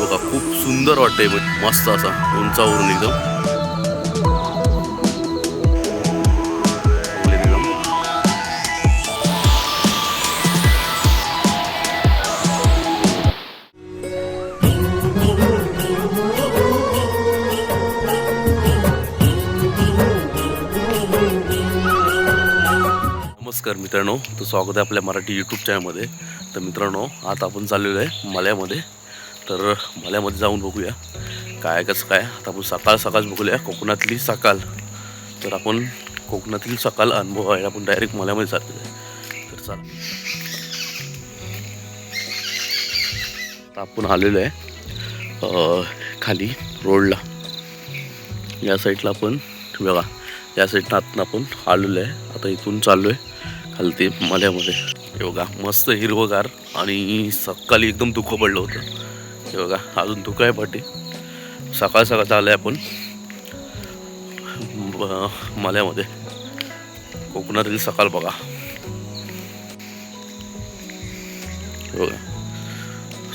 बघा खूप सुंदर वाटतंय बघ मस्त असा उंचावरून एकदम. एकदम नमस्कार मित्रांनो तर स्वागत आहे आपल्या मराठी यूट्यूब चॅनलमध्ये तर मित्रांनो आता आपण चाललेलो आहे मल्यामध्ये. तर मल्यामध्ये जाऊन बघूया. काय कसं काय? आता आपण सकाळ सकाळ बघूया. कोकणातली सकाळ. तर आपण कोकणातील सकाळ अनुभव आहे. आपण डायरेक्ट मल्यामध्ये जातो आहे तर चला. आता आपण आलेलो आहे खाली रोडला. या साईडला आपण बघा. या साईडनं आतनं आपण आलेलो आहे. आता इथून चाललो आहे खाली ते मल्यामध्ये. योगा मस्त हिरवगार आणि सकाळी एकदम दुःख पडलं होतं. हे बघा अजून धुकं आहे पाठी. सकाळ सकाळ चाललं आहे आपण. ब- मल्यामध्ये. कोकणातील सकाळ बघा. बघा.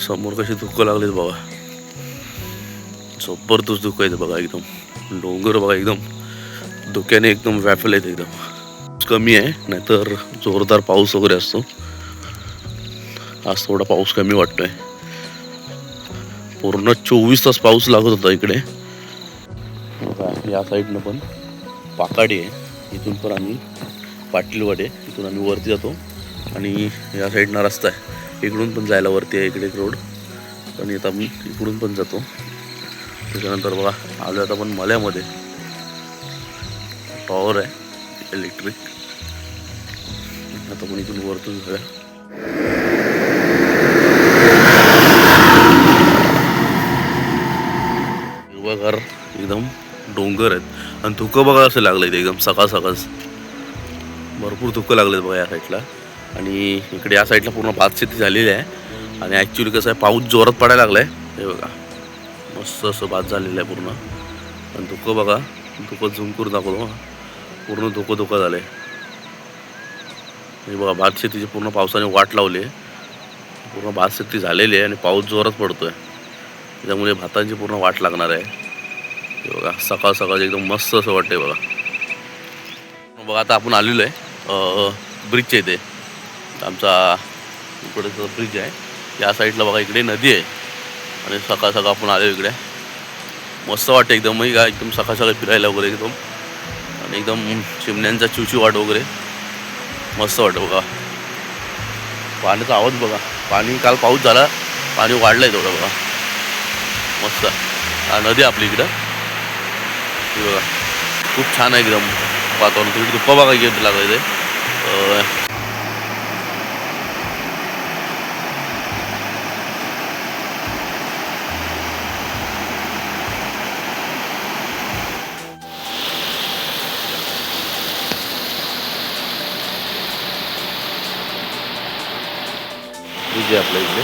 समोर कशी धुकं लागलीत बघा. जबरदस्त धुकं आहे बघा एकदम. डोंगर बघा एकदम. धुक्याने एकदम व्यापल आहेत एकदम. कमी आहे नाहीतर जोरदार पाऊस वगैरे असतो. आज थोडा पाऊस कमी वाटतोय. पूर्ण चोवीस तास पाऊस लागत होता इकडे. या साईडनं पण पाकाडी आहे. इथून पण आम्ही पाटीलवाडे इथून आम्ही वरती जातो. आणि या साईडनं रस्ता आहे. इकडून पण जायला वरती आहे इकडे एक रोड. आणि आता आम्ही इकडून पण जातो. त्याच्यानंतर बघा आलो आता आपण मल्यामध्ये. टॉवर आहे. इलेक्ट्रिक आता पण इथून वरतून जाऊया हिरवगार एकदम डोंगर आहेत. आणि धुकं बघा असं लागलं इथे एकदम सकाळ सकाळच भरपूर धुकं लागलेत बघा या साईडला आणि इकडे या साईडला पूर्ण भात शेती झालेली आहे. आणि ॲक्च्युली कसं आहे पाऊस जोरात पडायला लागला आहे हे बघा. मस्त असं भात झालेलं आहे पूर्ण. आणि धुकं बघा. धुकं झूम करून दाखवतो पूर्ण धुकं धुकं झालं आहे हे बघा भात शेतीची पूर्ण पावसाने वाट लावली आहे. पूर्ण भात शेती झालेली आहे आणि पाऊस जोरात पडतो आहे त्याच्यामुळे भातांची पूर्ण वाट लागणार आहे. बघा सकाळ सकाळ एकदम मस्त असं वाटतंय बघा. बघा आता आपण आलेलो आहे ब्रिजच्या इथे आमचा इकडे ब्रिज आहे या साईडला बघा इकडे नदी आहे. आणि सकाळ सकाळ आपण आलो इकडे. मस्त वाटतं एकदम. का एकदम सकाळ सकाळी फिरायला वगैरे एकदम. आणि एकदम चिमण्यांचा चिवची वाट वगैरे. मस्त वाटतं बघा. पाण्याचा आवाज बघा. पाणी काल पाऊस झाला. पाणी वाढलं आहे थोडं बघा. मस्त. नदी आहे आपली इकडं. बघा खूप छान आहे एकदम वातावरण तिकडे धुप्पा बघा घेत लागायचं आहे ब्रिज आहे आपल्या इकडे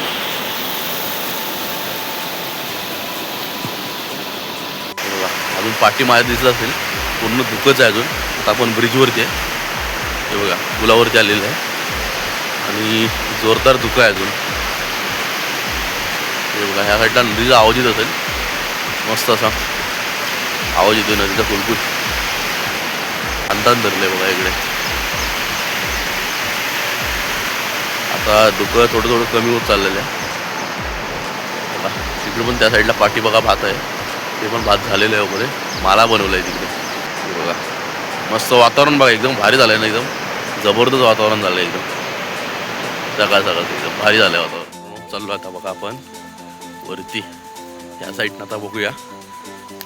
हे बघा, अजून पाठी माझ्या दिसलं असेल. पूर्ण दुखच आहे अजून. आता आपण ब्रिजवरती आहे. हे बघा पुलावरती आलेलं आहे. आणि जोरदार धुकं आहे अजून. हे बघा ह्या साईडला नदीचा आवाज येत असेल. मस्त असा आवाज येतो नदीचा कुलकुल अंदाज धरलं आहे बघा इकडे. आता धुकं थोडं थोडं कमी होत चाललेलं आहे. तिकडे पण त्या साईडला पाठी बघा भात आहे. ते पण भात झालेलं आहे वगैरे. माला बनवलं आहे तिकडे. बघा. मस्त वातावरण बघा एकदम भारी झालं आहे ना एकदम. जबरदस्त वातावरण झालं आहे एकदम. सकाळ सकाळ एकदम भारी झालं आहे वातावरण चाललो आता बघा आपण. वरती. या साईडनं आता बघूया.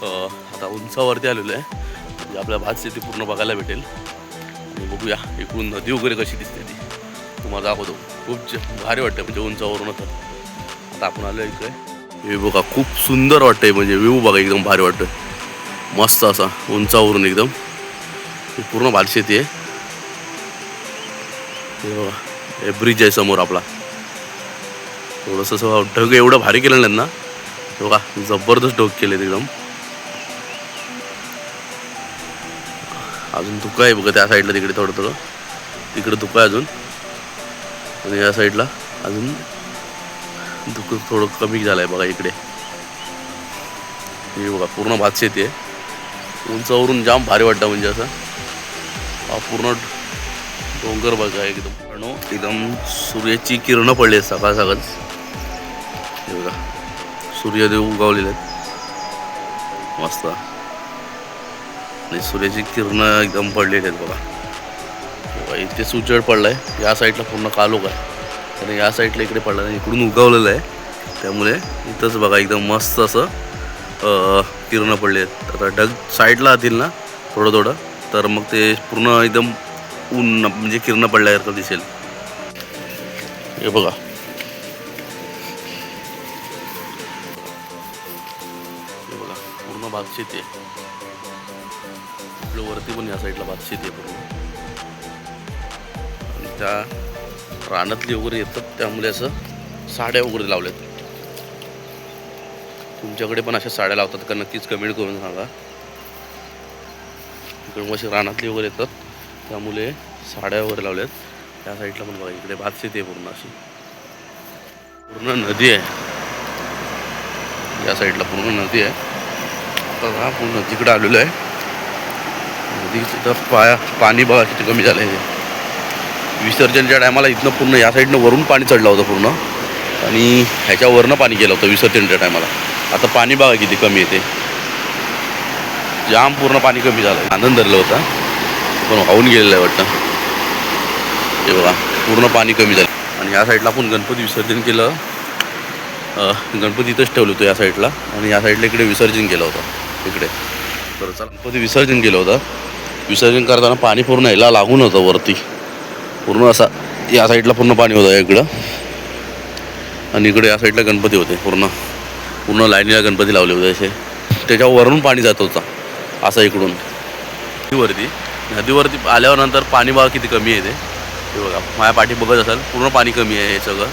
आता उंचावरती आलेलो आहे. म्हणजे आपल्या भात शेती पूर्ण बघायला भेटेल. आणि बघूया इकडून नदी वगैरे कशी दिसते ती. तुम्हाला दाखवतो. खूप भारी वाटतं म्हणजे उंचावरून आता. आता आपण आलो इकडे. हे बघा खूप सुंदर वाटतंय म्हणजे व्ह्यू बघा एकदम भारी वाटतोय. मस्त असा उंचावरून एकदम. पूर्ण पूर्ण शेती आहे. हे बघा हे ब्रिज आहे समोर आपला. थोडंसं ढग एवढं भारी केलं नाही ना. बघा जबरदस्त ढग केले एकदम. अजून धुकं आहे बघा त्या साईडला तिकडे थोडं थोडं. तिकडे धुकं आहे अजून. आणि या साईडला अजून दुःख थोडं कमी झालं आहे बघा इकडे. हे बघा पूर्ण भात शेती आहे. उंचावरून जाम भारी वाटतं म्हणजे असं. हा पूर्ण डोंगर बघा एकदम. एकदम सूर्याची किरणं पडली आहेत सकाळ सकाळच हे बघा सूर्यदेव उगावलेले आहेत. मस्त. आणि सूर्याची किरणं एकदम पडलेली आहेत बघा. हे बघा इथेच उजेड पडलाय. या साईडला पूर्ण कालोख आहे. आणि या साईडला इकडे पडला नाही इकडून उगवलेलं आहे. त्यामुळे इथंच बघा एकदम मस्त असं किरणं पडले आहेत. आता ढग साईडला राहतील ना थोडं थोडं तर मग ते पूर्ण एकदम ऊन म्हणजे किरणं पडल्यासारखं दिसेल. हे बघा. हे बघा पूर्ण भात शेती आहे. आपल्या वरती पण या साईडला भात शेती आहे पूर्ण. आणि त्या रानातली वगैरे येतात त्यामुळे असं साड्या वगैरे लावल्यात तुमच्याकडे पण अशा साड्या लावतात का? नक्कीच कमेंट करून सांगा. इकडे असे अशी रानातली वगैरे येतात त्यामुळे साड्या वगैरे लावल्यात त्या साईडला पण बघा इकडे भात शेती आहे पूर्ण अशी. पूर्ण नदी आहे. या साईडला पूर्ण नदी आहे. आता हा पूर्ण नदीकडे आलेलो आहे. नदीचं पाया पाणी बघा किती कमी झालं आहे विसर्जनच्या टायमाला इथनं पूर्ण या साईडनं वरून पाणी चढलं होतं पूर्ण. आणि ह्याच्यावरनं पाणी गेलं होतं विसर्जनच्या टायमाला. आता पाणी बघा किती कमी येते. जाम पूर्ण पाणी कमी झालं. आनंद धरलं होता. पण वाहून गेलेलं आहे वाटतं. हे बघा पूर्ण पाणी कमी झालं. आणि या साईडला आपण गणपती विसर्जन केलं. गणपती इथंच ठेवलं होतं या साईडला. आणि या साईडला इकडे विसर्जन केलं होतं. इकडे. तर चला गणपती विसर्जन केलं होतं. विसर्जन करताना पाणी पूर्ण यायला लागून होतं वरती. पूर्ण असा या साईडला पूर्ण पाणी होतं इकडं. आणि इकडे या साईडला गणपती होते पूर्ण. पूर्ण लाईनीला गणपती लावले होते असे. त्याच्यावरून पाणी जात होता असं इकडून. नदीवरती नदीवरती आल्यावर नंतर पाणी बघा किती कमी आहे ते? हे बघा माझ्या पाठी बघत असाल पूर्ण पाणी कमी आहे हे सगळं.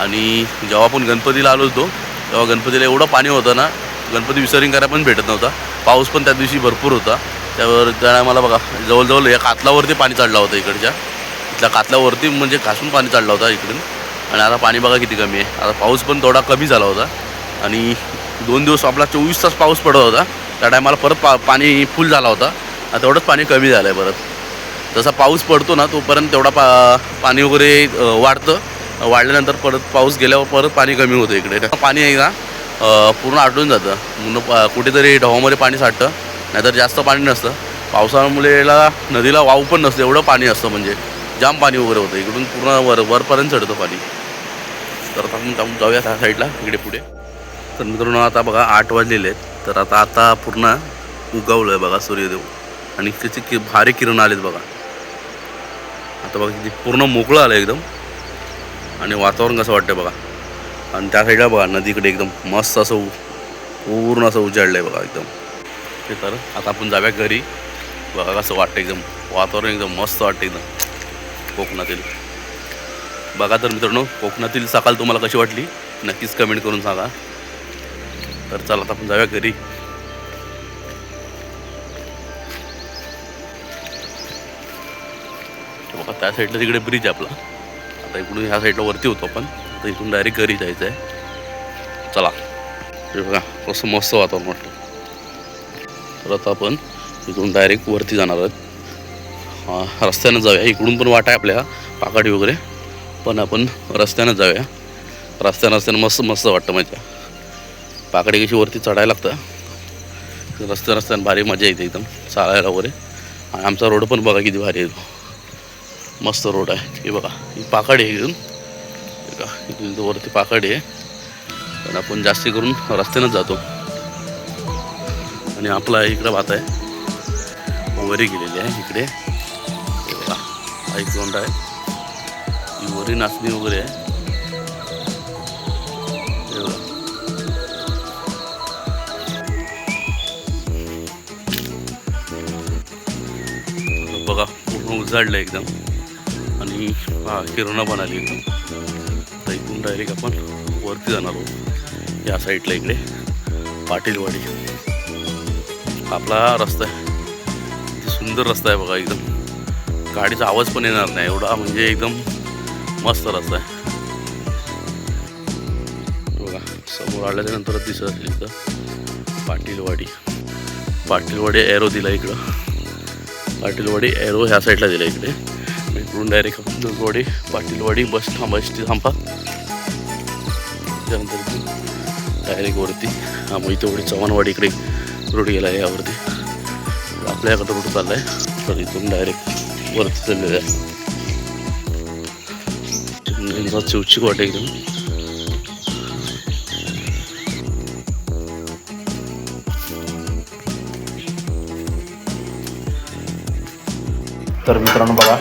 आणि जेव्हा आपण गणपतीला आलो होतो तेव्हा गणपतीला एवढं पाणी होतं ना गणपती विसर्जन करायला पण भेटत नव्हता. पाऊस पण त्या दिवशी भरपूर होता. त्यावर त्या मला बघा जवळजवळ या कातलावरती पाणी चढला होता इकडच्या. इथल्या कातल्यावरती म्हणजे घासून पाणी चाललं होता इकडून. आणि आता पाणी बघा किती कमी आहे. आता पाऊस पण थोडा कमी झाला होता. आणि दोन दिवस आपला चोवीस तास पाऊस पडत होता. त्या टायमाला परत पा पाणी फुल झाला होता. आता तेवढंच पाणी कमी झालं आहे परत. जसा पाऊस पडतो ना तोपर्यंत तेवढा पा पाणी वगैरे वाढतं. वाढल्यानंतर परत पाऊस गेल्यावर परत पाणी कमी होतं इकडे. पाणी आहे ना पूर्ण आटून जातं. म्हणून पा- कुठेतरी ढवामध्ये पाणी साठतं. नाहीतर जास्त पाणी नसतं. पावसामुळेला नदीला वाव पण नसतं. एवढं पाणी असतं म्हणजे. जाम पाणी वगैरे होतं. इकडून पूर्ण वर वरपर्यंत चढतं पाणी. तर आता आपण जाऊन जाऊया त्या साईडला इकडे पुढे. तर मित्रांनो आता बघा आठ वाजलेले आहेत. तर आता आता पूर्ण उगवलं आहे बघा सूर्यदेव. आणि त्याचे कि भारी किरण आलेत बघा. आता बघा किती पूर्ण मोकळं आलं एकदम. आणि वातावरण कसं वाटतं बघा. आणि त्या साईडला बघा नदीकडे एकदम मस्त असं पूर्ण असं उजाडलं आहे बघा एकदम. ते तर आता आपण जाऊया घरी. बघा कसं वाटतं एकदम. वातावरण एकदम मस्त वाटतं एकदम. कोकणातील. बघा तर मित्रांनो कोकणातील सकाळ तुम्हाला कशी वाटली? नक्कीच कमेंट करून सांगा. तर चला आता आपण जाऊया घरी. बघा त्या साईडला तिकडे ब्रिज आहे आपला. आता इकडून ह्या साईडला वरती होतो आपण. आता इथून डायरेक्ट घरी जायचं आहे. चला. हे बघा कसं मस्त वातावरण वाटतं तर आता आपण इकडून डायरेक्ट वरती जाणार आहोत. रस्त्यानं जाऊया. इकडून पण वाट आहे आपल्या पाकाडी वगैरे. पण आपण रस्त्यानं जाऊया. रस्त्यानं रस्त्यानं मस्त मस्त वाटतं मजा पाकडी कशी वरती चढायला लागतं. रस्त्या रस्त्यानं भारी मजा येते एकदम चालायला वगैरे. आणि आमचा रोड पण बघा किती भारी आहे. मस्त रोड आहे. हे बघा ही पाकाडी आहे इथून. का इथून वरती पाकाडी आहे. पण आपण जास्ती करून रस्त्यानंच जातो. आणि आपला इकडं भात आहे. वरी गेलेली आहे इकडे. हा एक दोंड आहे. ही वरी नाचणी वगैरे आहे. बघा. पूर्ण उजाडलं एकदम. आणि हा किरणं पण आली एकदम. तर इथून डायरेक्ट आपण वरती जाणार आहोत. या साईडला इकडे. पाटीलवाडी. आपला रस्ता आहे. सुंदर रस्ता आहे बघा एकदम. गाडीचा आवाज पण येणार नाही. एवढा म्हणजे एकदम मस्त रस्ता आहे. बघा समोर आल्याच्यानंतर दिसत असेल इथं. पाटीलवाडी. पाटीलवाडी एरो दिला इकडं. पाटीलवाडी एरो ह्या साईडला दिला इकडे. इकडून डायरेक्ट पाटीलवाडी पाटीलवाडी बस थांबा एस थांबा. त्यानंतर डायरेक्ट वरती. हा मग इथे चव्हाणवाडी इकडे रोड गेला आहे यावरती. आपल्याकडं रोड चालला आहे तर इथून डायरेक्ट वरती चाललेलं आहे नेमका चिवचिक वाटे एकदम. तर मित्रांनो बघा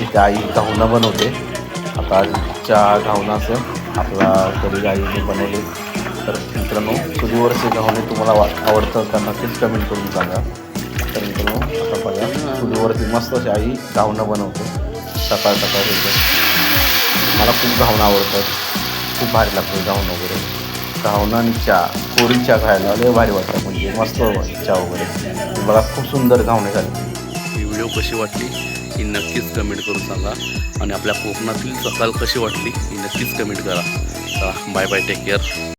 इथे आई घावणं बनवते. आता आजच्या घावणाचं आपला घरी आईने बनवले. तर मित्रांनो चुलीवरचे घावणे तुम्हाला वा आवडतं का नक्कीच कमेंट करून सांगा. तर मित्रांनो आता चुलीवरती मस्त अशी आई घावणं बनवते. सकाळ सकाळ एकदम मला खूप घावणं आवडतात खूप भारी लागतं घावणं वगैरे. घावणं आणि चहा. कोरी चहा खायला लय भारी वाटतं म्हणजे मस्त चहा वगैरे. मला खूप सुंदर घावणे झाले. ही व्हिडिओ कशी वाटली ही नक्कीच कमेंट करून सांगा. आणि आपल्या कोकणातील सकाळ कशी वाटली ही नक्कीच कमेंट करा. Bye bye take care